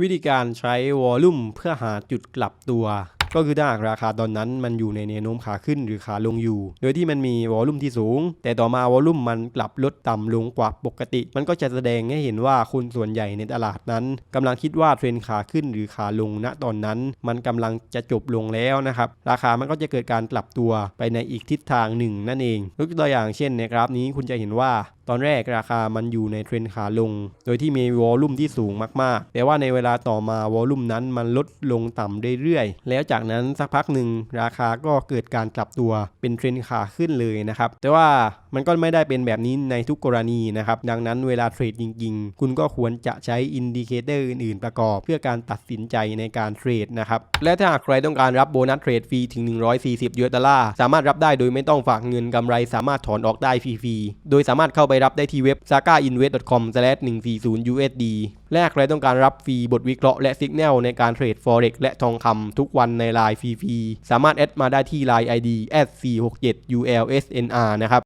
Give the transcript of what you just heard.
วิธีการใช้วอลลุ่มเพื่อหาจุดกลับตัว ก็คือถ้าหากราคาตอนนั้นมันอยู่ในแนวโน้มขาขึ้นหรือขาลงอยู่ โดยที่มันมีวอลลุ่มที่สูง แต่ต่อมาวอลลุ่มมันกลับลดต่ำลงกว่าปกติ มันก็จะแสดงให้เห็นว่าคนส่วนใหญ่ในตลาดนั้นกำลังคิดว่าเทรนขาขึ้นหรือขาลงณตอนนั้น มันกำลังจะจบลงแล้วนะครับ ราคามันก็จะเกิดการกลับตัวไปในอีกทิศทางหนึ่งนั่นเองยกตัวอย่างเช่นในกราฟนี้คุณจะเห็นว่า ตอนแรกราคามันอยู่ในเทรนขาลง โดยที่มีวอลลุ่มที่สูงมากๆ แต่ว่าในเวลาต่อมาวอลลุ่มนั้นมันลดลงต่ำเรื่อยๆ แล้วจากนั้นสักพักหนึ่งราคาก็เกิดการกลับตัวเป็นเทรนขาขึ้นเลยนะครับ แต่ว่ามันก็ไม่ได้เป็นแบบนี้ในทุกกรณีนะครับ ดังนั้นเวลาเทรดจริงๆ คุณก็ควรจะใช้อินดิเคเตอร์อื่นๆ ประกอบ เพื่อการตัดสินใจในการเทรดนะครับ และถ้าหากใครต้องการรับโบนัสเทรดฟรีถึง 140ยูเอสดอลลาร์สามารถรับได้โดยไม่ต้องฝากเงินกำไรสามารถถอนออกได้ฟรีๆ โดยสามารถเข้าไปรับได้ที่เว็บ sagainvest.com/140usd แลกใครต้องการรับฟรีบทวิเคราะห์และสัญญาณในการเทรด forex และทองคำทุกวันในไลน์ฟรีๆสามารถแอดมาได้ที่ไลน์ ID @467ulsnr นะครับ